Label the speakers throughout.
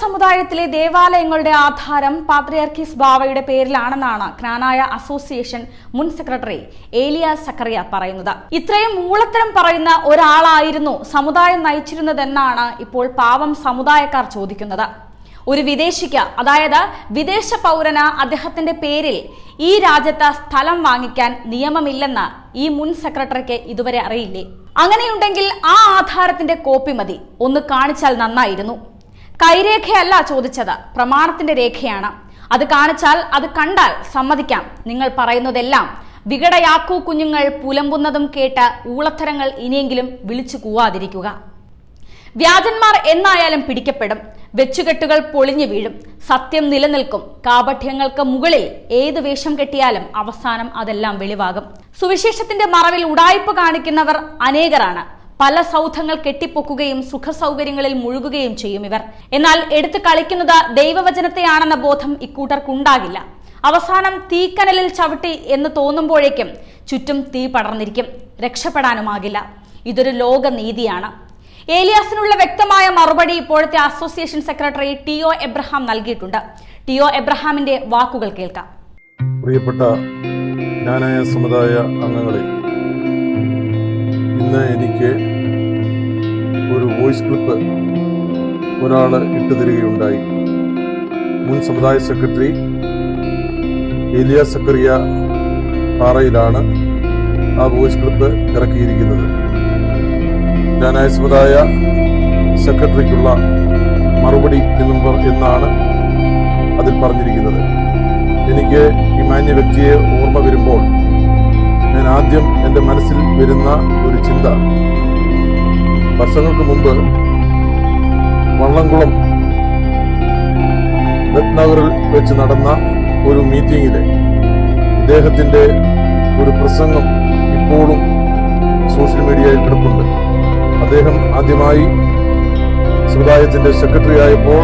Speaker 1: സമുദായത്തിലെ ദേവാലയങ്ങളുടെ ആധാരം പാത്രിയർക്കീസ് ബാവയുടെ പേരിലാണെന്നാണ് ക്നാനായ അസോസിയേഷൻ മുൻ സെക്രട്ടറി ഏലിയ സക്കറിയ പറയുന്നത്. ഇത്രയും മൂളത്തരം പറയുന്ന ഒരാളായിരുന്നു സമുദായം നയിച്ചിരുന്നതെന്നാണ് ഇപ്പോൾ പാവം സമുദായക്കാർ ചോദിക്കുന്നത്. ഒരു വിദേശിക്ക് അതായത് വിദേശ പൗരന് അദ്ദേഹത്തിന്റെ പേരിൽ ഈ രാജ്യത്ത് സ്ഥലം വാങ്ങിക്കാൻ നിയമമില്ലെന്ന് ഈ മുൻ സെക്രട്ടറിക്ക് ഇതുവരെ അറിയില്ലേ? അങ്ങനെയുണ്ടെങ്കിൽ ആ ആധാരത്തിന്റെ കോപ്പി മതി. ഒന്ന് കാണിച്ചാൽ നന്നായിരുന്നു. കൈരേഖയല്ല ചോദിച്ചത്. പ്രമാണത്തിന്റെ രേഖയാണ്. അത് കാണിച്ചാൽ അത് കണ്ടാൽ സമ്മതിക്കാം. നിങ്ങൾ പറയുന്നതെല്ലാം വികടയാക്കൂ കുഞ്ഞുങ്ങൾ പുലമ്പുന്നതും കേട്ട് ഊളത്തരങ്ങൾ ഇനിയെങ്കിലും വിളിച്ചു കൂവാതിരിക്കുക. വ്യാജന്മാർ എന്നായാലും പിടിക്കപ്പെടും. വെച്ചുകെട്ടുകൾ പൊളിഞ്ഞു വീഴും. സത്യം നിലനിൽക്കും. കാപഠ്യങ്ങൾക്ക് മുകളിൽ ഏത് വേഷം കെട്ടിയാലും അവസാനം അതെല്ലാം വെളിവാകും. സുവിശേഷത്തിന്റെ മറവിൽ ഉടായ്പ കാണിക്കുന്നവർ അനേകരാണ്. പല സൗധങ്ങൾ കെട്ടിപ്പൊക്കുകയും സുഖസൗകര്യങ്ങളിൽ മുഴുകുകയും ചെയ്യും ഇവർ. എന്നാൽ എടുത്തു കളിക്കുന്നത് ദൈവവചനത്തെയാണെന്ന ബോധം ഇക്കൂട്ടർക്കുണ്ടാകില്ല. അവസാനം തീക്കനലിൽ ചവിട്ടി എന്ന് തോന്നുമ്പോഴേക്കും ചുറ്റും തീ പടർന്നിരിക്കും. രക്ഷപ്പെടാനുമാകില്ല. ഇതൊരു ലോകനീതിയാണ്. ഏലിയാസിനുള്ള വ്യക്തമായ മറുപടി ഇപ്പോഴത്തെ association secretary T O Abraham നൽകിയിട്ടുണ്ട്. ടി ഒ എബ്രഹാമിന്റെ വാക്കുകൾ കേൾക്കാം.
Speaker 2: പ്രിയപ്പെട്ട ജ്ഞാനായ സമുദായ അംഗങ്ങളെ ഇന്ന് എനിക്ക് ഒരു വോയിസ് ക്ലിപ്പ് ഒരാൾ ഇട്ടു തരികയുണ്ടായി മുൻ സമുദായ സെക്രട്ടറി ഏലിയ സക്കറിയ പാറയിലാണ് ആ വോയിസ് ക്ലിപ്പ് ഇറക്കിയിരിക്കുന്നത്. ഞാനായ സമുദായ സെക്രട്ടറിക്കുള്ള മറുപടി എന്നും എന്നാണ് അതിൽ പറഞ്ഞിരിക്കുന്നത്. എനിക്ക് ഈ മാന്യ വ്യക്തിയെ ഓർമ്മ വരുമ്പോൾ ഞാൻ ആദ്യം എന്റെ മനസ്സിൽ വരുന്ന ഒരു ചിന്ത വർഷങ്ങൾക്ക് മുമ്പ് വള്ളംകുളം രത്നഗറിൽ വെച്ച് നടന്ന ഒരു മീറ്റിംഗിൽ ഇദ്ദേഹത്തിന്റെ ഒരു പ്രസംഗം ഇപ്പോഴും സോഷ്യൽ മീഡിയയിൽ കിടപ്പുണ്ട്. അദ്ദേഹം ആദ്യമായി സമുദായത്തിന്റെ സെക്രട്ടറി ആയപ്പോൾ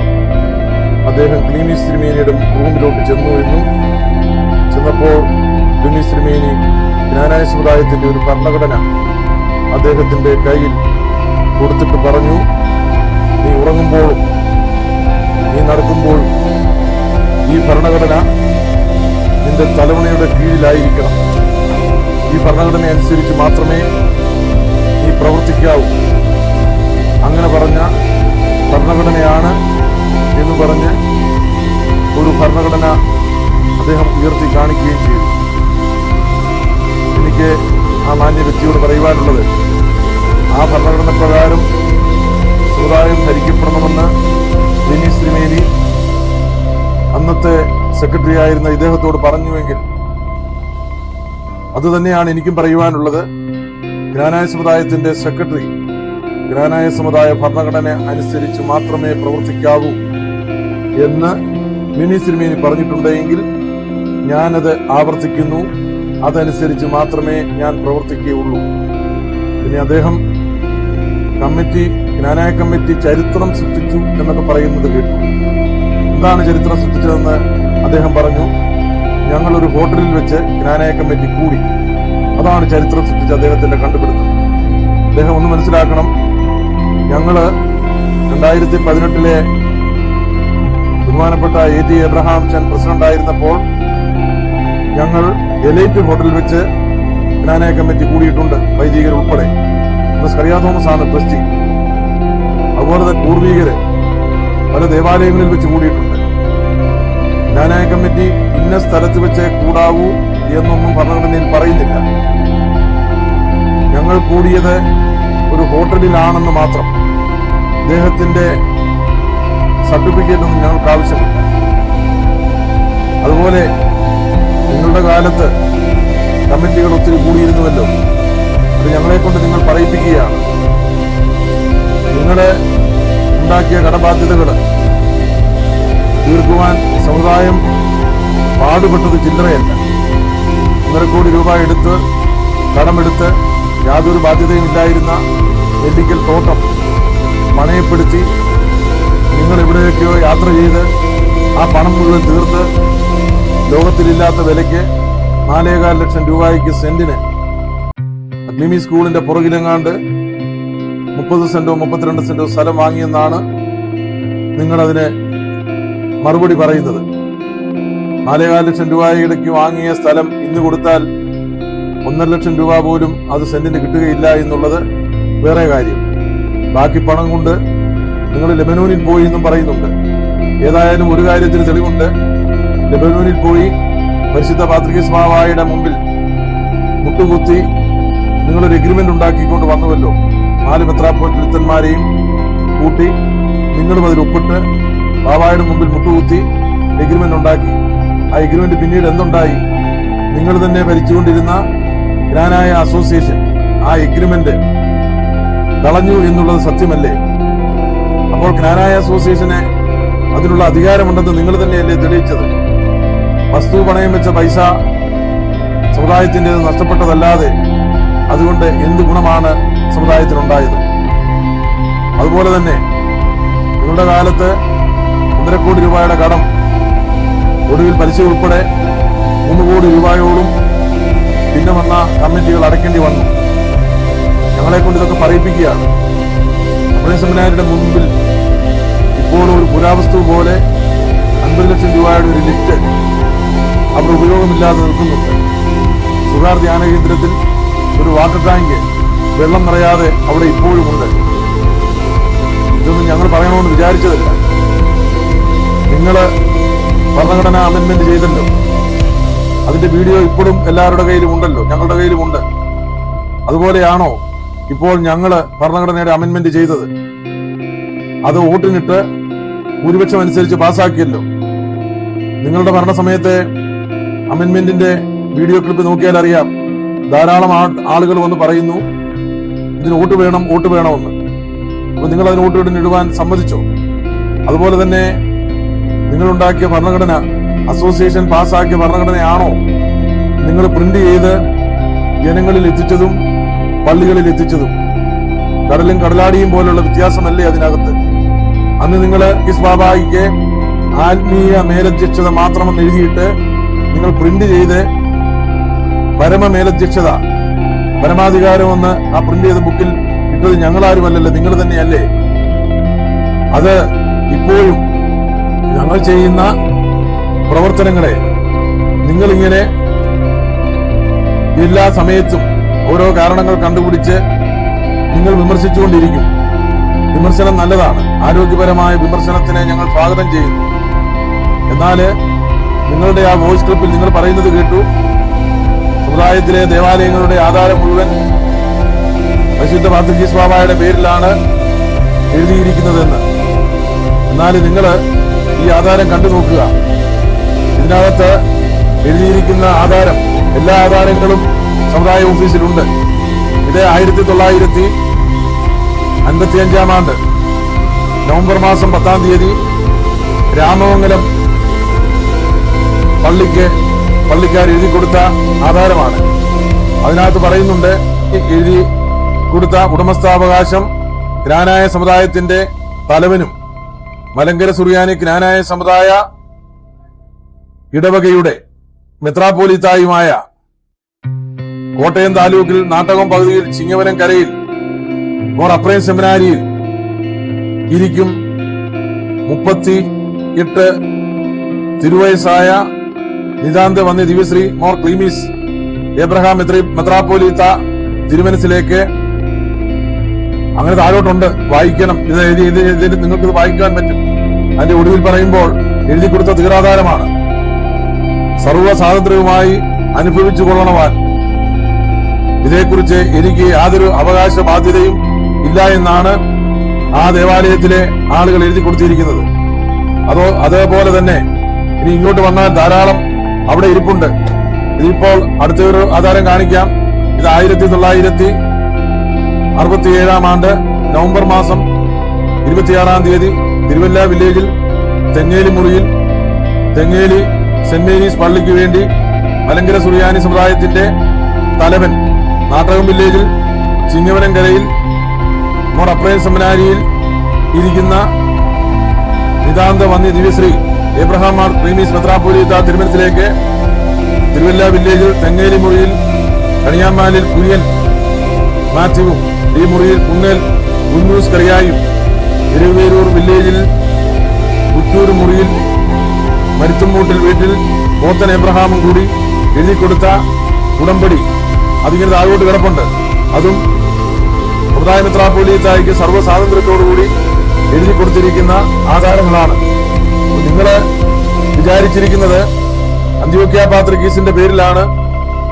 Speaker 2: അദ്ദേഹം ഗ്ലീമി ശ്രീമേനിയുടെ റൂമിലോട്ട് ചെന്നു എന്നും ചെന്നപ്പോൾ ഗ്ലീമി ശ്രീമേനി ജ്ഞാനായ സമുദായത്തിന്റെ ഒരു ഭരണഘടന അദ്ദേഹത്തിന്റെ കയ്യിൽ കൊടുത്തിട്ട് പറഞ്ഞു നീ ഉറങ്ങുമ്പോഴും നീ നടക്കുമ്പോഴും ഈ ഭരണഘടന നിന്റെ തലമുണയുടെ കീഴിലായിരിക്കണം. ഈ ഭരണഘടന അനുസരിച്ച് മാത്രമേ നീ പ്രവർത്തിക്കാവൂ. അങ്ങനെ പറഞ്ഞ ഭരണഘടനയാണ് എന്ന് പറഞ്ഞ് ഒരു ഭരണഘടന അദ്ദേഹം ഉയർത്തി കാണിക്കുകയും ചെയ്തു. എനിക്ക് ആ മാന്യ വ്യക്തിയോട് പറയുവാനുള്ളത് ആ ഭരണഘടന പ്രകാരം സമുദായം ഭരിക്കപ്പെടണമെന്ന് ലിനി ത്രിവേദി അന്നത്തെ സെക്രട്ടറി ആയിരുന്ന ഇദ്ദേഹത്തോട് പറഞ്ഞുവെങ്കിൽ അതുതന്നെയാണ് എനിക്കും പറയുവാനുള്ളത്. ഗ്രാനായ സമുദായത്തിന്റെ സെക്രട്ടറി ഗ്രാനായ സമുദായ ഭരണഘടന അനുസരിച്ച് മാത്രമേ പ്രവർത്തിക്കാവൂ എന്ന് മിനി സിനിമേനി പറഞ്ഞിട്ടുണ്ടെങ്കിൽ ഞാനത് ആവർത്തിക്കുന്നു. അതനുസരിച്ച് മാത്രമേ ഞാൻ പ്രവർത്തിക്കുകയുള്ളൂ. പിന്നെ അദ്ദേഹം കമ്മിറ്റി ജ്ഞാനായ കമ്മിറ്റി ചരിത്രം സൃഷ്ടിച്ചു എന്നൊക്കെ പറയുന്നത് കേട്ടു. എന്താണ് ചരിത്രം സൃഷ്ടിച്ചതെന്ന് അദ്ദേഹം പറഞ്ഞു. ഞങ്ങൾ ഒരു ഹോട്ടലിൽ വെച്ച് ജ്ഞാനായ കമ്മിറ്റി കൂടി. അതാണ് ചരിത്രം സൃഷ്ടിച്ച അദ്ദേഹത്തിന്റെ കണ്ടുപിടുത്തം. അദ്ദേഹം ഒന്ന് മനസ്സിലാക്കണം. ഞങ്ങൾ രണ്ടായിരത്തി പതിനെട്ടിലെ ബഹുമാനപ്പെട്ട എ ടി എബ്രഹാം ചൻ പ്രസിഡന്റ് ആയിരുന്നപ്പോൾ ഞങ്ങൾ എലൈറ്റ് ഹോട്ടലിൽ വെച്ച് ജ്ഞാനായ കമ്മിറ്റി കൂടിയിട്ടുണ്ട് വൈദികർ ഉൾപ്പെടെ തോമസ് ആണ് ട്രസ്റ്റി അതുപോലെ തന്നെ പൂർവികര് പല ദേവാലയങ്ങളിൽ വെച്ച് കൂടിയിട്ടുണ്ട്. ജ്ഞാനായ കമ്മിറ്റി ഇന്ന സ്ഥലത്ത് വെച്ച് കൂടാവൂ എന്നൊന്നും ഭരണഘടനയിൽ പറയുന്നില്ല. ഞങ്ങൾ കൂടിയത് ഒരു ഹോട്ടലിലാണെന്ന് മാത്രം. അദ്ദേഹത്തിന്റെ സർട്ടിഫിക്കറ്റ് ഒന്നും ഞങ്ങൾക്ക് ആവശ്യമില്ല. അതുപോലെ നിങ്ങളുടെ കാലത്ത് കമ്മിറ്റികൾ ഒത്തിരി കൂടിയിരുന്നുവല്ലോ. അത് ഞങ്ങളെ കൊണ്ട് നിങ്ങൾ പറയിപ്പിക്കുകയാണ്. നിങ്ങളെ ഉണ്ടാക്കിയ കടബാധ്യതകൾ തീർക്കുവാൻ സമുദായം പാടുപെട്ടത് ചില്ലറയല്ല. ഒന്നര കോടി രൂപ എടുത്ത് കടമെടുത്ത് യാതൊരു ബാധ്യതയും ഇല്ലായിരുന്ന നെല്ലിക്കൽ തോട്ടം പണയപ്പെടുത്തി നിങ്ങൾ എവിടെയൊക്കെയോ യാത്ര ചെയ്ത് ആ പണം മുഴുവൻ തീർത്ത് ലോകത്തിലില്ലാത്ത വിലയ്ക്ക് നാലേകാൽ ലക്ഷം രൂപയ്ക്ക് സെന്റിന് അഗ്നിമി സ്കൂളിന്റെ പുറകിലെങ്ങാണ്ട് മുപ്പത് സെന്റോ മുപ്പത്തിരണ്ട് സെന്റോ സ്ഥലം വാങ്ങിയെന്നാണ് നിങ്ങൾ അതിന് മറുപടി പറയുന്നത്. നാലേകാൽ ലക്ഷം രൂപ ഇടയ്ക്ക് വാങ്ങിയ സ്ഥലം ഇന്ന് കൊടുത്താൽ ഒന്നര ലക്ഷം രൂപ പോലും അത് സെന്റിന് കിട്ടുകയില്ല എന്നുള്ളത് വേറെ കാര്യം. ബാക്കി പണം കൊണ്ട് നിങ്ങൾ ലെബനോനിൽ പോയി എന്നും പറയുന്നുണ്ട്. ഏതായാലും ഒരു കാര്യത്തിന് തെളിവുണ്ട്. ലെബനോനിൽ പോയി പരിശുദ്ധ പാത്രികസ്മാവായുടെ മുമ്പിൽ മുട്ടുകുത്തി നിങ്ങളൊരു എഗ്രിമെന്റ് ഉണ്ടാക്കിക്കൊണ്ട് വന്നുവല്ലോ നാല് മെത്രാപ്പോലിത്തന്മാരെയും കൂട്ടി നിങ്ങളും അതിൽ ഒപ്പിട്ട് ബാബായുടെ മുമ്പിൽ മുട്ടുകുത്തി എഗ്രിമെന്റ് ഉണ്ടാക്കി. ആ എഗ്രിമെന്റ് പിന്നീട് എന്തുണ്ടായി? നിങ്ങൾ തന്നെ ഭരിച്ചുകൊണ്ടിരുന്ന ഗ്രാനായ അസോസിയേഷൻ ആ എഗ്രിമെന്റ് കളഞ്ഞു എന്നുള്ളത് സത്യമല്ലേ? അപ്പോൾ ഗ്രാനായ അസോസിയേഷന് അതിനുള്ള അധികാരമുണ്ടെന്ന് നിങ്ങൾ തന്നെയല്ലേ തെളിയിച്ചത്? വസ്തു പണയം വെച്ച പൈസ സമുദായത്തിന്റെ നഷ്ടപ്പെട്ടതല്ലാതെ അതുകൊണ്ട് എന്ത് ഗുണമാണ് സമുദായത്തിനുണ്ടായത് അതുപോലെ തന്നെ നിങ്ങളുടെ കാലത്ത് ഒന്നര കോടി രൂപയുടെ കടം ഒടുവിൽ പലിശ ഉൾപ്പെടെ മൂന്ന് കോടി രൂപയോളം പിന്നെ വന്ന കമ്മിറ്റികൾ അടയ്ക്കേണ്ടി വന്നു. ഞങ്ങളെ കൊണ്ട് ഇതൊക്കെ പറയിപ്പിക്കുകയാണ്. അപ്പഴേ സെമിനാരിയുടെ മുമ്പിൽ ഇപ്പോൾ ഒരു പുരാവസ്തു പോലെ അൻപത് ലക്ഷം രൂപയുടെ ഒരു ലിഫ്റ്റ് അവർ ഉപയോഗമില്ലാതെ നിൽക്കുന്നുണ്ട്. സുഗാർ ധ്യാന കേന്ദ്രത്തിൽ ഒരു വാട്ടർ ടാങ്ക് വെള്ളം നിറയാതെ അവിടെ ഇപ്പോഴും ഉണ്ട്. ഇതൊന്നും ഞങ്ങൾ പറയണമെന്ന് വിചാരിച്ചതല്ല. നിങ്ങൾ ഭരണഘടന അമെന്റ്മെന്റ് ചെയ്തല്ലോ. അതിന്റെ വീഡിയോ ഇപ്പോഴും എല്ലാവരുടെ കയ്യിലും ഉണ്ടല്ലോ. ഞങ്ങളുടെ കയ്യിലും ഉണ്ട്. അതുപോലെയാണോ ഇപ്പോൾ ഞങ്ങൾ ഭരണഘടനയുടെ അമെന്മെന്റ് ചെയ്തത്? അത് വോട്ടിനിട്ട് ഭൂരിപക്ഷം അനുസരിച്ച് പാസ്സാക്കിയല്ലോ. നിങ്ങളുടെ ഭരണസമയത്തെ അമെന്മെന്റിന്റെ വീഡിയോ ക്ലിപ്പ് നോക്കിയാൽ അറിയാം ധാരാളം ആളുകൾ വന്ന് പറയുന്നു ഇതിന് വോട്ട് വേണം വോട്ട് വേണമെന്ന്. അപ്പോൾ നിങ്ങൾ അതിന് വോട്ട് ഇടുവാൻ സമ്മതിച്ചോ? അതുപോലെ തന്നെ നിങ്ങളുണ്ടാക്കിയ ഭരണഘടന അസോസിയേഷൻ പാസ്സാക്കിയ ഭരണഘടനയാണോ? നിങ്ങൾ പ്രിന്റ് ചെയ്ത് ജനങ്ങളിൽ എത്തിച്ചതും പള്ളികളിൽ എത്തിച്ചതും. കടലും കടലാടിയും പോലുള്ള വ്യത്യാസമല്ലേ അതിനകത്ത്? അന്ന് നിങ്ങൾ കിസ് ബാബായിക്ക് ആത്മീയ മേലധ്യക്ഷത മാത്രമെന്ന് എഴുതിയിട്ട് നിങ്ങൾ പ്രിന്റ് ചെയ്ത് പരമ പരമാധികാരം പരമാധികാരമെന്ന് ആ പ്രിന്റ് ചെയ്ത ബുക്കിൽ ഇട്ടത് ഞങ്ങളാരുമല്ലല്ലോ നിങ്ങൾ തന്നെയല്ലേ? അത് ഇപ്പോഴും ഞങ്ങൾ ചെയ്യുന്ന പ്രവർത്തനങ്ങളെ നിങ്ങളിങ്ങനെ എല്ലാ സമയത്തും ഓരോ കാരണങ്ങൾ കണ്ടുപിടിച്ച് നിങ്ങൾ വിമർശിച്ചുകൊണ്ടിരിക്കും. വിമർശനം നല്ലതാണ്. ആരോഗ്യപരമായ വിമർശനത്തിനെ ഞങ്ങൾ സ്വാഗതം ചെയ്യുന്നു. എന്നാൽ നിങ്ങളുടെ ആ വോയിസ് ക്ലിപ്പിൽ നിങ്ങൾ പറയുന്നത് കേട്ടു. സമുദായത്തിലെ ദേവാലയങ്ങളുടെ ആധാരം മുഴുവൻ പരിശുദ്ധ മാതൃജി ബാബായുടെ പേരിലാണ് എഴുതിയിരിക്കുന്നതെന്ന്. എന്നാൽ നിങ്ങൾ ഈ ആധാരം കണ്ടു നോക്കുക. ഇതിനകത്ത് എഴുതിയിരിക്കുന്ന ആധാരം എല്ലാ ആധാരങ്ങളും സമുദായ ഓഫീസിലുണ്ട്. ഇത് ആയിരത്തി തൊള്ളായിരത്തി അൻപത്തി അഞ്ചാം ആണ്ട് നവംബർ മാസം പത്താം തീയതി രാമമംഗലം പള്ളിക്ക് പള്ളിക്കാർ എഴുതി കൊടുത്ത ആധാരമാണ്. അതിനകത്ത് പറയുന്നുണ്ട് എഴുതി കൊടുത്ത ഉടമസ്ഥാവകാശം ജ്ഞാനായ സമുദായത്തിന്റെ തലവനും മലങ്കര സുറിയാനി ജ്ഞാനായ സമുദായ ഇടവകയുടെ മെത്രാപോലിത്തായുമായ കോട്ടയം താലൂക്കിൽ നാട്ടകം പകുതിയിൽ ചിങ്ങവനം കരയിൽ മോർ അപ്രൈം സെമിനാരിയിൽ ഇരിക്കും മുപ്പത്തി എട്ട് തിരുവയസ്സായ നിതാന്ത വന്നി ദിവ്യശ്രീ മോർ ക്ലീമീസ് ഏബ്രഹാം മെത്രി മെത്രാപ്പോലീത്ത തിരുമനസിലേക്ക്. അങ്ങനെ താഴോട്ടുണ്ട്. വായിക്കണം. ഇത് എഴുതി എഴുതി നിങ്ങൾക്ക് ഇത് വായിക്കാൻ പറ്റും. അതിന്റെ ഒടുവിൽ പറയുമ്പോൾ എഴുതി കൊടുത്ത തീരാധാരമാണ് സർവ സ്വാതന്ത്ര്യവുമായി അനുഭവിച്ചു കൊള്ളണവാൻ. ഇതേക്കുറിച്ച് എനിക്ക് യാതൊരു അവകാശ ബാധ്യതയും ഇല്ല എന്നാണ് ആ ദേവാലയത്തിലെ ആളുകൾ എഴുതി കൊടുത്തിരിക്കുന്നത്. അതോ അതേപോലെ തന്നെ ഇനി ഇങ്ങോട്ട് വന്നാൽ ധാരാളം അവിടെ ഇരിപ്പുണ്ട്. ഇതിപ്പോൾ അടുത്തൊരു ആധാരം കാണിക്കാം. ഇത് ആയിരത്തി തൊള്ളായിരത്തി അറുപത്തി ഏഴാം ആണ്ട് നവംബർ മാസം ഇരുപത്തിയാറാം തീയതി തിരുവല്ല വില്ലേജിൽ തെങ്ങേലി മുറിയിൽ തെങ്ങേലി സെന്റ് മേരീസ് പള്ളിക്ക് വേണ്ടി മലങ്കര സുറിയാനി സമുദായത്തിന്റെ തലവൻ നാട്ടകം വില്ലേജിൽ ചിങ്ങവനംകരയിൽ നമ്മുടെ അപ്രൈൽ സെമിനാരിയിൽ ഇരിക്കുന്ന നിതാന്ത വന്യ ദിവ്യശ്രീ ഏബ്രഹാം മാർ പ്രീമി മെത്രാപോലീത്ത തിരുമനത്തിലേക്ക് തിരുവല്ല വില്ലേജിൽ തെങ്ങേലി മുറിയിൽ കണിയാമാലിൽ കുര്യൻ മാത്യുവും ഈ മുറിയിൽ കുന്നേൽ കുന്നൂസ് കറിയായും തിരുവേരൂർ വില്ലേജിൽ മരുത്തുമൂട്ടിൽ വീട്ടിൽ പോത്തൻ എബ്രഹാമും കൂടി എഴുതി കൊടുത്ത ഉടമ്പടി. അതിങ്ങനെ താഴോട്ട് കിടപ്പുണ്ട്. അതും സമുദായ സർവ സ്വാതന്ത്ര്യത്തോടുകൂടി എഴുതി കൊടുത്തിരിക്കുന്ന ആധാരങ്ങളാണ് നിങ്ങൾ വിചാരിച്ചിരിക്കുന്നത് അന്ത്യോക്യ പാത്രികീസിന്റെ പേരിലാണ്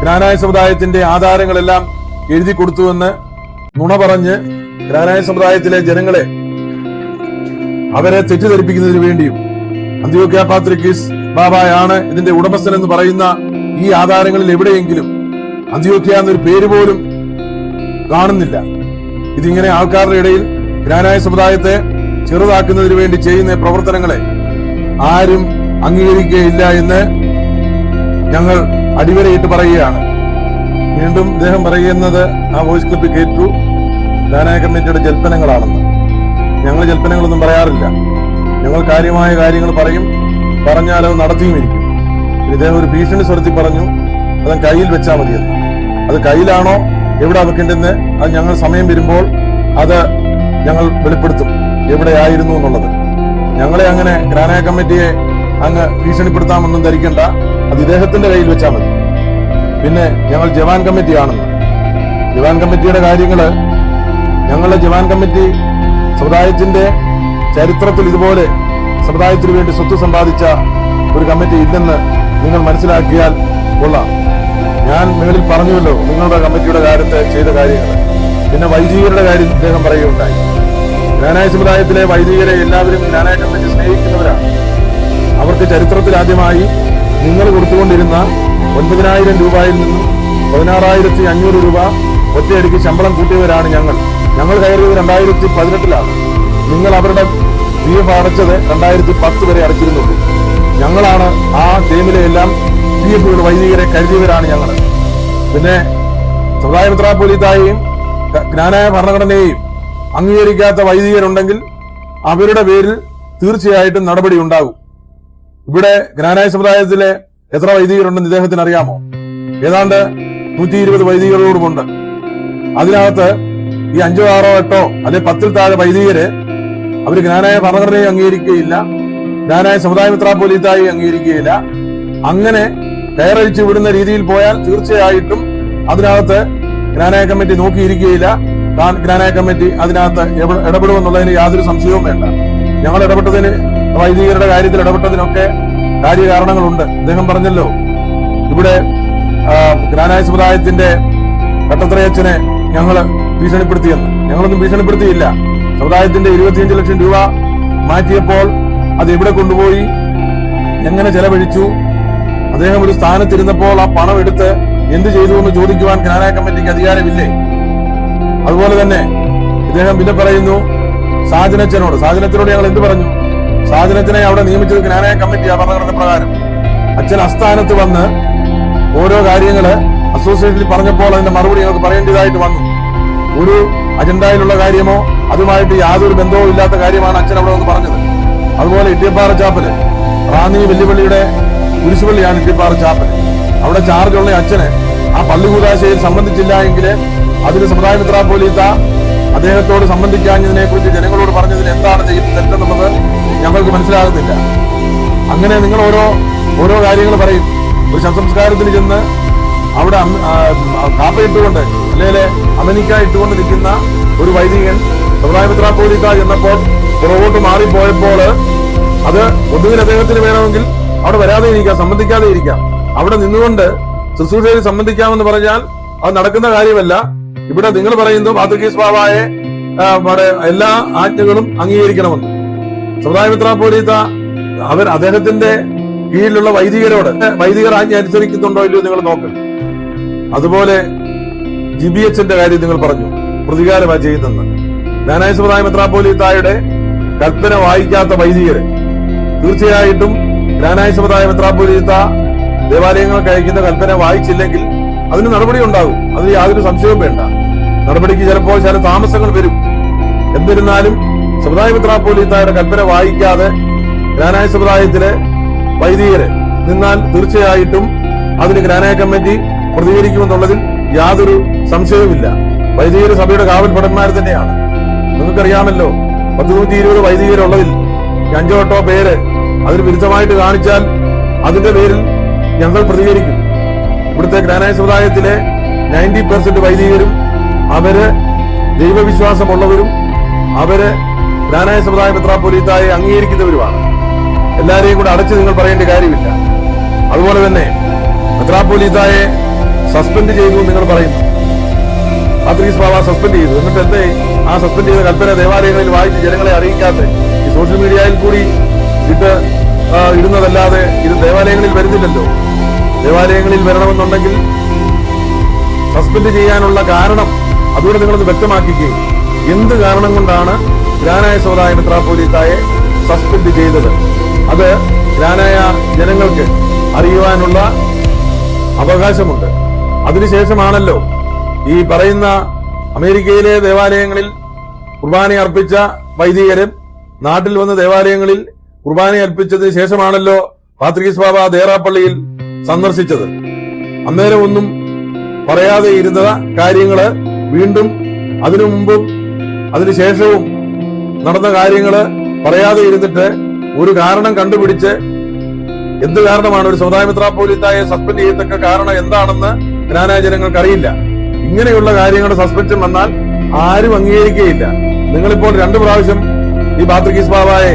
Speaker 2: ഗ്രാനായ സമുദായത്തിന്റെ ആധാരങ്ങളെല്ലാം എഴുതി കൊടുത്തുവെന്ന് നുണ പറഞ്ഞ് ഗ്രാനായ സമുദായത്തിലെ ജനങ്ങളെ അവരെ തെറ്റിദ്ധരിപ്പിക്കുന്നതിന് വേണ്ടിയും അന്ത്യോക്യ പാത്രികീസ് ബാബായാണ് ഇതിന്റെ ഉടമസ്ഥൻ എന്ന് പറയുന്ന ഈ ആധാരങ്ങളിൽ എവിടെയെങ്കിലും അന്ത്യോക്യ എന്നൊരു പേര് പോലും കാണുന്നില്ല. ഇതിങ്ങനെ ആൾക്കാരുടെ ഇടയിൽ ഗ്രാനായ സമുദായത്തെ ചെറുതാക്കുന്നതിന് വേണ്ടി ചെയ്യുന്ന പ്രവർത്തനങ്ങളെ ആരും അംഗീകരിക്കുകയില്ല എന്ന് ഞങ്ങൾ അടിവരയിട്ട് പറയുകയാണ്. വീണ്ടും അദ്ദേഹം പറയുന്നത് ആ വോയിസ് ക്ലിപ്പ് കേട്ടു. ദാനായ കമ്മിറ്റിയുടെ ജൽപ്പനങ്ങളാണെന്ന്. ഞങ്ങൾ ജൽപ്പനങ്ങളൊന്നും പറയാറില്ല. ഞങ്ങൾ കാര്യമായ കാര്യങ്ങൾ പറയും. പറഞ്ഞാലോ നടത്തിയും നടത്തിയുമിരിക്കും ഇദ്ദേഹം ഒരു ഭീഷണി സ്വരത്തിൽ പറഞ്ഞു അത് കയ്യിൽ വെച്ചാൽ മതിയെന്ന്. അത് കയ്യിലാണോ? എവിടെ വെക്കേണ്ടതെന്ന് അത് ഞങ്ങൾ സമയം വരുമ്പോൾ അത് ഞങ്ങൾ വെളിപ്പെടുത്തും. എവിടെയായിരുന്നു എന്നുള്ളത്. ഞങ്ങളെ അങ്ങനെ ഗ്രാനയ കമ്മിറ്റിയെ അങ്ങ് ഭീഷണിപ്പെടുത്താമെന്നും ധരിക്കണ്ട. അത് ഇദ്ദേഹത്തിന്റെ കയ്യിൽ വെച്ചാൽ മതി. പിന്നെ ഞങ്ങൾ ജവാൻ കമ്മിറ്റിയാണെന്ന് ജവാൻ കമ്മിറ്റിയുടെ കാര്യങ്ങൾ ഞങ്ങളുടെ ജവാൻ കമ്മിറ്റി സമുദായത്തിന്റെ ചരിത്രത്തിൽ ഇതുപോലെ സമുദായത്തിന് വേണ്ടി സ്വത്ത് സമ്പാദിച്ച ഒരു കമ്മിറ്റി ഇല്ലെന്ന് നിങ്ങൾ മനസ്സിലാക്കിയാൽ കൊള്ളാം. ഞാൻ മുകളിൽ പറഞ്ഞുവല്ലോ നിങ്ങളുടെ കമ്മിറ്റിയുടെ കാര്യത്തെ ചെയ്ത കാര്യങ്ങൾ പിന്നെ വൈദികരുടെ കാര്യം അദ്ദേഹം പറയുകയുണ്ടായി. ജ്ഞാനായ സമുദായത്തിലെ വൈദികരെ എല്ലാവരും ജ്ഞാനായ കമ്മിറ്റി സ്നേഹിക്കുന്നവരാണ്. അവർക്ക് ചരിത്രത്തിൽ ആദ്യമായി നിങ്ങൾ കൊടുത്തുകൊണ്ടിരുന്ന ഒൻപതിനായിരം രൂപയിൽ നിന്നും പതിനാറായിരത്തി അഞ്ഞൂറ് രൂപ ഒറ്റയടിക്ക് ശമ്പളം കൂട്ടിയവരാണ് ഞങ്ങൾ. ഞങ്ങൾ കയറിയത് രണ്ടായിരത്തി പതിനെട്ടിലാണ്. നിങ്ങൾ അവരുടെ പി എഫ് അടച്ചത് രണ്ടായിരത്തി പത്ത് വരെ അടച്ചിരുന്നുള്ളൂ. ഞങ്ങളാണ് ആ ടീമിലെ എല്ലാം പി എഫുകൾ വൈദികരെ കരുതിയവരാണ് ഞങ്ങൾ. പിന്നെ സമുദായ മെത്രാപ്പൊലീത്തായെയും ജ്ഞാനായ ഭരണഘടനയെയും അംഗീകരിക്കാത്ത വൈദികരുണ്ടെങ്കിൽ അവരുടെ പേരിൽ തീർച്ചയായിട്ടും നടപടി ഉണ്ടാകും. ഇവിടെ ജ്ഞാനായ സമുദായത്തിലെ എത്ര വൈദികരുണ്ടെന്ന് ഇദ്ദേഹത്തിന് അറിയാമോ ഏതാണ്ട് നൂറ്റി ഇരുപത് വൈദികരോടുമുണ്ട് അതിനകത്ത് ഈ അഞ്ചോ ആറോ എട്ടോ അല്ലെ പത്തിൽ താഴെ വൈദികര് അവർ ജ്ഞാനായ ഭരണഘടനയെ അംഗീകരിക്കുകയില്ല ജ്ഞാനായ സമുദായ മിത്രാപോലീത്തായി അംഗീകരിക്കുകയില്ല. അങ്ങനെ കയറഴിച്ചു വിടുന്ന രീതിയിൽ പോയാൽ തീർച്ചയായിട്ടും അതിനകത്ത് ജ്ഞാനായ കമ്മിറ്റി നോക്കിയിരിക്കുകയില്ല. കാ- ഗ്രാനായ കമ്മിറ്റി അതിനകത്ത് ഇടപെടുമെന്നുള്ളതിന് യാതൊരു സംശയവും വേണ്ട. ഞങ്ങൾ ഇടപെട്ടതിന് വൈദികരുടെ കാര്യത്തിൽ ഇടപെട്ടതിനൊക്കെ കാര്യകാരണങ്ങളുണ്ട്. അദ്ദേഹം പറഞ്ഞല്ലോ ഇവിടെ ഗ്രാനായ സമുദായത്തിന്റെ കട്ടത്രയച്ചനെ ഞങ്ങൾ ഭീഷണിപ്പെടുത്തിയെന്ന്. ഞങ്ങളൊന്നും ഭീഷണിപ്പെടുത്തിയില്ല. സമുദായത്തിന്റെ ഇരുപത്തിയഞ്ച് ലക്ഷം രൂപ മാറ്റിയപ്പോൾ അത് എവിടെ കൊണ്ടുപോയി? എങ്ങനെ ചെലവഴിച്ചു? അദ്ദേഹം ഒരു സ്ഥാനത്തിരുന്നപ്പോൾ ആ പണം എടുത്ത് എന്ത് ചെയ്തു എന്ന് ചോദിക്കുവാൻ ഗ്രാനായ കമ്മിറ്റിക്ക് അധികാരമില്ലേ? അതുപോലെ തന്നെ ഇദ്ദേഹം പിന്നെ പറയുന്നു സാജനച്ചനോട് സാജനച്ചനോട് ഞങ്ങൾ എന്ത് പറഞ്ഞു? സാജനച്ചനെ അവിടെ നിയമിച്ചത് ജ്ഞാനായ കമ്മിറ്റി ഭരണഘടന പ്രകാരം. അച്ഛൻ അസ്ഥാനത്ത് വന്ന് ഓരോ കാര്യങ്ങൾ അസോസിയേഷനിൽ പറഞ്ഞപ്പോൾ അതിന്റെ മറുപടി ഞങ്ങൾക്ക് പറയേണ്ടതായിട്ട് വന്നു. ഒരു അജണ്ടയിലുള്ള കാര്യമോ അതുമായിട്ട് യാതൊരു ബന്ധവും ഇല്ലാത്ത കാര്യമാണ് അച്ഛൻ അവിടെ വന്ന് പറഞ്ഞത്. അതുപോലെ ഇട്ടിയപ്പാറ ചാപ്പൽ റാന്നി വെല്ലുവിളിയുടെ കുരിശുപള്ളിയാണ് ഇട്ടിയപ്പാറ ചാപ്പൽ. അവിടെ ചാർജുള്ള അച്ഛന് ആ പള്ളി കൂതാശയിൽ സംബന്ധിച്ചില്ല എങ്കിൽ അതിന് സമുദായ മിത്ര പോലീത്ത അദ്ദേഹത്തോട് സംബന്ധിക്കാഞ്ഞതിനെ കുറിച്ച് ജനങ്ങളോട് പറഞ്ഞതിൽ എന്താണ് ചെയ്യുന്നത് തെറ്റെന്നുള്ളത് ഞങ്ങൾക്ക് മനസ്സിലാകുന്നില്ല. അങ്ങനെ നിങ്ങൾ ഓരോ ഓരോ കാര്യങ്ങൾ പറയും. ഒരു ശവസംസ്കാരത്തിന് ചെന്ന് അവിടെ കാപ്പയിട്ടുകൊണ്ട് അല്ലെങ്കിൽ അമനിക്ക ഇട്ടുകൊണ്ട് നിൽക്കുന്ന ഒരു വൈദികൻ സമുദായ മിത്ര പോലീത്ത ചെന്നപ്പോൾ പുറകോട്ട് മാറിപ്പോയപ്പോൾ അത് ഒന്നുകിൽ അദ്ദേഹത്തിന് വേണമെങ്കിൽ അവിടെ വരാതെ ഇരിക്കാം സംബന്ധിക്കാതെ ഇരിക്കാം. അവിടെ നിന്നുകൊണ്ട് ശുശ്രൂഷയിൽ സംബന്ധിക്കാമെന്ന് പറഞ്ഞാൽ അത് നടക്കുന്ന കാര്യമല്ല. ഇവിടെ നിങ്ങൾ പറയുന്നു മാതൃകീസ് ബാബായെ എല്ലാ ആജ്ഞകളും അംഗീകരിക്കണമെന്ന്. സമുദായമിത്ര പോലീത്ത അവർ അദ്ദേഹത്തിന്റെ കീഴിലുള്ള വൈദികരോട് വൈദികർ ആജ്ഞ അനുസരിക്കുന്നുണ്ടോ ഇല്ലയോ നിങ്ങൾ നോക്കണം അതുപോലെ ജി ബി എച്ചിന്റെ കാര്യം നിങ്ങൾ പറഞ്ഞു പ്രതികാരമാണ് ചെയ്യുന്നെന്ന് ജ്ഞാനായ സമുദായ മെത്രാപ്പോലീത്തായുടെ കൽപ്പന വായിക്കാത്ത വൈദികര് തീർച്ചയായിട്ടും ജ്ഞാനായ സമുദായ മെത്രാപ്പോലീത്ത ദേവാലയങ്ങൾക്ക് അയക്കുന്ന കൽപ്പന വായിച്ചില്ലെങ്കിൽ അതിന് നടപടി ഉണ്ടാകും അതിൽ യാതൊരു സംശയവും വേണ്ട. നടപടിക്ക് ചിലപ്പോൾ ചില താമസങ്ങൾ വരും. എന്നിരുന്നാലും സമുദായ മെത്രാപ്പോലീത്തായുടെ കൽപ്പന വായിക്കാതെ ഗ്രാനായ സമുദായത്തിലെ വൈദികരെ നിന്നാൽ തീർച്ചയായിട്ടും അതിന് ഗ്രാനായ കമ്മിറ്റി പ്രതികരിക്കുമെന്നുള്ളതിൽ യാതൊരു സംശയവുമില്ല. വൈദികർ സഭയുടെ കാവൽ ഭടന്മാർ തന്നെയാണ്. നിങ്ങൾക്കറിയാമല്ലോ പത്ത് നൂറ്റി ഇരുപത് വൈദികരുള്ളതിൽ അഞ്ചോ എട്ടോ പേര് അതിന് വിരുദ്ധമായിട്ട് കാണിച്ചാൽ അതിന്റെ പേരിൽ ഞങ്ങൾ പ്രതികരിക്കും. ഇവിടുത്തെ ഗ്രാനായ സമുദായത്തിലെ നയന്റി പെർസെന്റ് വൈദികരും അവർ ദൈവവിശ്വാസമുള്ളവരും അവർ ഗ്രാനായ സമുദായ മെത്രാപ്പൊലീത്തായെ അംഗീകരിക്കുന്നവരുമാണ്. എല്ലാരെയും കൂടെ അടച്ച് നിങ്ങൾ പറയേണ്ട കാര്യമില്ല. അതുപോലെ തന്നെ മെത്രാപ്പൊലീത്തായെ സസ്പെൻഡ് ചെയ്തു നിങ്ങൾ പറയുന്നു. പാത്രീസ് ബാബ സസ്പെൻഡ് ചെയ്തു. എന്നിട്ട് എന്തേ ആ സസ്പെൻഡ് ചെയ്ത കൽപ്പന ദേവാലയങ്ങളിൽ വായിച്ച് ജനങ്ങളെ അറിയിക്കാത്ത ഈ സോഷ്യൽ മീഡിയയിൽ കൂടി ഇട്ട് ഇടുന്നതല്ലാതെ ഇത് ദേവാലയങ്ങളിൽ വരുന്നില്ലല്ലോ. ദേവാലയങ്ങളിൽ വരണമെന്നുണ്ടെങ്കിൽ സസ്പെൻഡ് ചെയ്യാനുള്ള കാരണം അതുകൂടെ നിങ്ങളൊന്ന് വ്യക്തമാക്കിക്കുകയും എന്ത് കാരണം കൊണ്ടാണ് ഗ്രാനായ സമുദായ മെത്രാപ്പോലീത്തായെ സസ്പെൻഡ് ചെയ്തത്? അത് ഗ്രാനായ ജനങ്ങൾക്ക് അറിയുവാനുള്ള അവകാശമുണ്ട്. അതിനുശേഷമാണല്ലോ ഈ പറയുന്ന അമേരിക്കയിലെ ദേവാലയങ്ങളിൽ കുർബാന അർപ്പിച്ച വൈദികരും നാട്ടിൽ വന്ന ദേവാലയങ്ങളിൽ കുർബാന അർപ്പിച്ചതിന് ശേഷമാണല്ലോ പാത്രീസ് ബാബ ദേറാപ്പള്ളിയിൽ സന്ദർശിച്ചത്. അന്നേരം ഒന്നും പറയാതെ ഇരുന്ന കാര്യങ്ങൾ വീണ്ടും അതിനു മുമ്പും അതിനുശേഷവും നടന്ന കാര്യങ്ങൾ പറയാതെ ഇരുന്നിട്ട് ഒരു കാരണം കണ്ടുപിടിച്ച് എന്ത് കാരണമാണ് ഒരു സ്വതാമിത്ര പോലീസായ സസ്പെൻഡ് ചെയ്യത്തക്ക കാരണം എന്താണെന്ന് ഗ്രാനായ ജനങ്ങൾക്ക് അറിയില്ല ഇങ്ങനെയുള്ള കാര്യങ്ങളുടെ സസ്പെൻഷൻ വന്നാൽ ആരും അംഗീകരിക്കുകയില്ല. നിങ്ങളിപ്പോൾ രണ്ടു പ്രാവശ്യം ഈ ബാത്രികീസ് ബാബായെ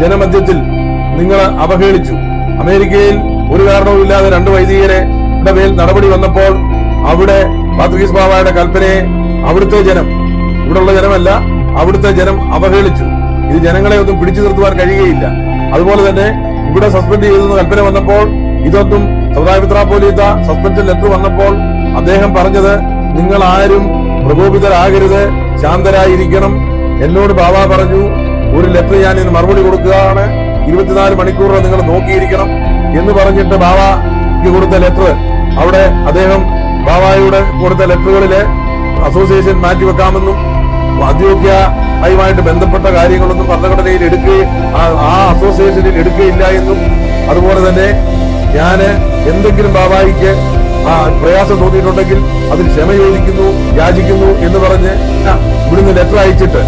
Speaker 2: ജനമധ്യത്തിൽ നിങ്ങൾ അവഹേളിച്ചു. അമേരിക്കയിൽ ഒരു കാരണവുമില്ലാതെ രണ്ട് വൈദികരെ മേൽ നടപടി വന്നപ്പോൾ അവിടെ പാത്രികീസ് ബാബായുടെ കൽപ്പനയെ അവിടുത്തെ ജനം ഇവിടെയുള്ള ജനമല്ല അവിടുത്തെ ജനം അവഹേളിച്ചു. ഇത് ജനങ്ങളെ ഒന്നും പിടിച്ചു നിർത്തുവാൻ കഴിയുകയില്ല. അതുപോലെ തന്നെ ഇവിടെ സസ്പെൻഡ് ചെയ്തെന്ന് കൽപ്പന വന്നപ്പോൾ ഇതൊന്നും സദാപിത്ര പോലീത്ത സസ്പെൻഷൻ ലെറ്റർ വന്നപ്പോൾ അദ്ദേഹം പറഞ്ഞത് നിങ്ങൾ ആരും പ്രകോപിതരാകരുത് ശാന്തരായിരിക്കണം. എന്നോട് ബാബ പറഞ്ഞു ഒരു ലെറ്റർ ഞാൻ ഇതിന് മറുപടി കൊടുക്കുകയാണ്. ഇരുപത്തിനാല് മണിക്കൂറോ നിങ്ങൾ നോക്കിയിരിക്കണം. എന്ന് പറഞ്ഞിട്ട് ബാബയ്ക്ക് കൊടുത്ത ലെറ്റർ അവിടെ അദ്ദേഹം ബാബായുടെ കൊടുത്ത ലെറ്ററുകളിലെ അസോസിയേഷൻ മാറ്റിവെക്കാമെന്നും അന്ത്യോക്യയുമായിട്ട് ബന്ധപ്പെട്ട കാര്യങ്ങളൊന്നും ഭരണഘടനയിൽ എടുക്കുകയും ആ- അസോസിയേഷനിൽ എടുക്കുകയില്ല എന്നും അതുപോലെ തന്നെ ഞാൻ എന്തെങ്കിലും ബാബായിക്ക് ആ പ്രയാസം തോന്നിയിട്ടുണ്ടെങ്കിൽ അതിൽ ക്ഷമ യാചിക്കുന്നു എന്ന് പറഞ്ഞ് ഇവിടുന്ന് ലെറ്റർ അയച്ചിട്ട്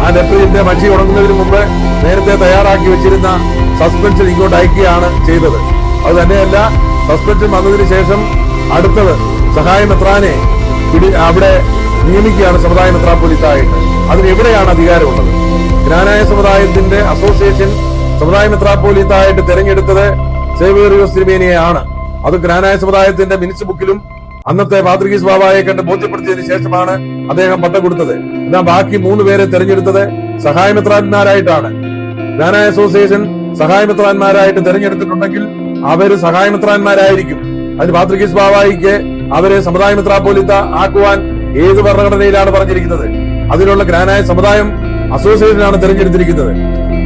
Speaker 2: ആ ലെറ്ററിന്റെ മഷി ഉണങ്ങുന്നതിന് മുമ്പ് നേരത്തെ തയ്യാറാക്കി വെച്ചിരുന്ന സസ്പെൻഷൻ ഇങ്ങോട്ട് അയക്കുകയാണ് ചെയ്തത്. അത് തന്നെയല്ല സസ്പെൻഷൻ വന്നതിന് ശേഷം അടുത്തത് സഹായ മെത്രാനെ അവിടെ നിയമിക്കുകയാണ് സമുദായ മെത്രാപ്പൊലിത്തായിട്ട്. അതിന് എവിടെയാണ് അധികാരമുള്ളത്? ജ്ഞാനായ സമുദായത്തിന്റെ അസോസിയേഷൻ സമുദായ മെത്രാപ്പൊലിത്തായിട്ട് തെരഞ്ഞെടുത്തത് സേവേറിയോസ് തിരുമേനിയെയാണ് അത് ജ്ഞാനായ സമുദായത്തിന്റെ മിനിസ് ബുക്കിലും അന്നത്തെ പാത്രികീസ് ബാബായെ കണ്ട് ബോധ്യപ്പെടുത്തിയതിനു ശേഷമാണ് അദ്ദേഹം പട്ടം കൊടുത്തത്. എന്നാൽ ബാക്കി മൂന്ന് പേരെ തെരഞ്ഞെടുത്തത് സഹായമിത്രാന്മാരായിട്ടാണ് ജ്ഞാനായ അസോസിയേഷൻ സഹായമിത്രാന്മാരായിട്ട് തെരഞ്ഞെടുത്തിട്ടുണ്ടെങ്കിൽ അവർ സഹായമിത്രാന്മാരായിരിക്കും അതിന് പാത്രികീസ് ബാബായിക്ക് അവരെ സമുദായ മിത്രാപോലിത്ത ആക്കുവാൻ ഏത് ഭരണഘടനയിലാണ് പറഞ്ഞിരിക്കുന്നത്? അതിലുള്ള ഗ്രാനായ സമുദായം അസോസിയേഷനാണ് തെരഞ്ഞെടുത്തിരിക്കുന്നത്.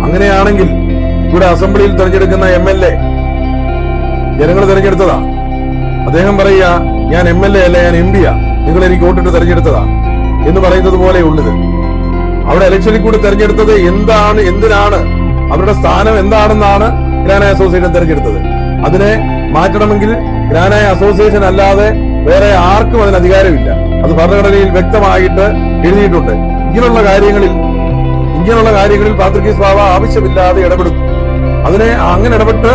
Speaker 2: അങ്ങനെയാണെങ്കിൽ ഇവിടെ അസംബ്ലിയിൽ തിരഞ്ഞെടുക്കുന്ന എം എൽ എ ജനങ്ങൾ തെരഞ്ഞെടുത്തതാ. അദ്ദേഹം പറയുക ഞാൻ എം എൽ എ അല്ല ഞാൻ എം പിയാ നിങ്ങൾ എനിക്ക് വോട്ടിട്ട് തിരഞ്ഞെടുത്തതാ. എന്ന് പറയുന്നത് പോലെ ഉള്ളത്. അവിടെ ഇലക്ഷനിൽ കൂടി തെരഞ്ഞെടുത്തത് എന്താണ് എന്തിനാണ്? അവരുടെ സ്ഥാനം എന്താണെന്നാണ് ഗ്രാനായ അസോസിയേഷൻ തെരഞ്ഞെടുത്തത്. അതിനെ മാറ്റണമെങ്കിൽ ഗ്രാനായ അസോസിയേഷൻ അല്ലാതെ വേറെ ആർക്കും അതിന് അധികാരമില്ല. അത് ഭരണഘടനയിൽ വ്യക്തമായിട്ട് എഴുതിയിട്ടുണ്ട്. ഇങ്ങനെയുള്ള കാര്യങ്ങളിൽ ഇങ്ങനെയുള്ള കാര്യങ്ങളിൽ പാത്രികീസ് ബാബ ആവശ്യമില്ലാതെ ഇടപെടുന്നു അതിനെ അങ്ങനെ ഇടപെട്ട്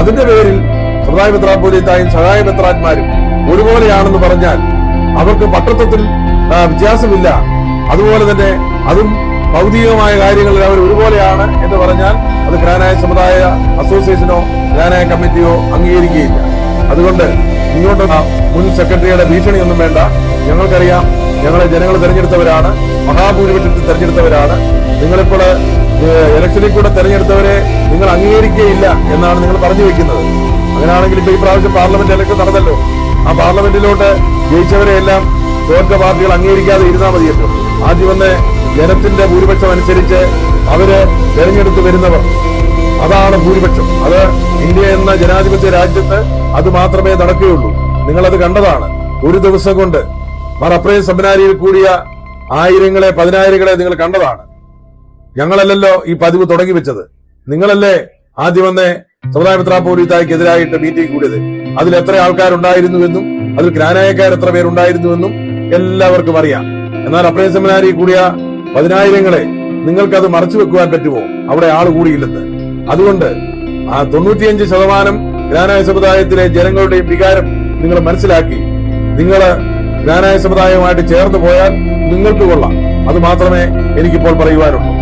Speaker 2: അതിന്റെ പേരിൽ സമുദായ മെത്രാപോലീത്തായും സഹായ മെത്രാന്മാരും ഒരുപോലെയാണെന്ന് പറഞ്ഞാൽ അവർക്ക് പട്ടത്വത്തിൽ വ്യത്യാസമില്ല. അതുപോലെ തന്നെ അതും ഭൗതികമായ കാര്യങ്ങളിൽ അവർ ഒരുപോലെയാണ് എന്ന് പറഞ്ഞാൽ അത് ഗ്രാനായ സമുദായ അസോസിയേഷനോ ഗ്രാനായ കമ്മിറ്റിയോ അംഗീകരിക്കുകയില്ല. അതുകൊണ്ട് ഇങ്ങോട്ട് മുൻ സെക്രട്ടറിയുടെ ഭീഷണിയൊന്നും വേണ്ട. ഞങ്ങൾക്കറിയാം ഞങ്ങളെ ജനങ്ങൾ തെരഞ്ഞെടുത്തവരാണ് മഹാഭൂരിപക്ഷത്തിൽ തെരഞ്ഞെടുത്തവരാണ്. നിങ്ങളിപ്പോൾ ഇലക്ഷനിൽ കൂടെ തെരഞ്ഞെടുത്തവരെ നിങ്ങൾ അംഗീകരിക്കുകയില്ല എന്നാണ് നിങ്ങൾ പറഞ്ഞു വെക്കുന്നത്. അങ്ങനെയാണെങ്കിൽ ഇപ്പൊ ഈ പ്രാവശ്യം പാർലമെന്റ് ഇലക്ഷൻ നടന്നല്ലോ. ആ പാർലമെന്റിലോട്ട് ജയിച്ചവരെ എല്ലാം തോറ്റ പാർട്ടികൾ അംഗീകരിക്കാതെ ഇരുന്നാൽ മതിയല്ലോ. ആദ്യം വന്ന് ജനത്തിന്റെ ഭൂരിപക്ഷം അനുസരിച്ച് അവർ തെരഞ്ഞെടുത്ത് വരുന്നവർ. അതാണ് ഭൂരിപക്ഷം. അത് ഇന്ത്യ എന്ന ജനാധിപത്യ രാജ്യത്ത് അത് മാത്രമേ നടക്കുകയുള്ളൂ. നിങ്ങളത് കണ്ടതാണ്. ഒരു ദിവസം കൊണ്ട് മറപ്രേ സെമിനാരിയിൽ കൂടിയ ആയിരങ്ങളെ പതിനായിരങ്ങളെ നിങ്ങൾ കണ്ടതാണ്. ഞങ്ങളല്ലല്ലോ ഈ പതിവ് തുടങ്ങി വെച്ചത്. നിങ്ങളല്ലേ ആദ്യം വന്നേ സമുദായ മിത്രാപോലീത്തായ്ക്കെതിരായിട്ട് മീറ്റിംഗ് കൂടിയത്. അതിൽ എത്ര ആൾക്കാരുണ്ടായിരുന്നുവെന്നും അതിൽ ഗ്രാനായക്കാർ എത്ര പേരുണ്ടായിരുന്നുവെന്നും എല്ലാവർക്കും അറിയാം. എന്നാൽ അപ്രയ സെമിനാരി കൂടിയ പതിനായിരങ്ങളെ നിങ്ങൾക്കത് മറച്ചു വെക്കുവാൻ പറ്റുമോ? അവിടെ ആൾ കൂടിയില്ലെന്ന്. അതുകൊണ്ട് ആ തൊണ്ണൂറ്റിയഞ്ച് ശതമാനം ഗ്രാനായ സമുദായത്തിലെ ജനങ്ങളുടെയും വികാരം നിങ്ങൾ മനസ്സിലാക്കി. നിങ്ങൾ ഗ്രാനായ സമുദായവുമായിട്ട് ചേർന്ന് പോയാൽ നിങ്ങൾക്ക് കൊള്ളാം. അത് മാത്രമേ എനിക്കിപ്പോൾ പറയുവാനുള്ളൂ.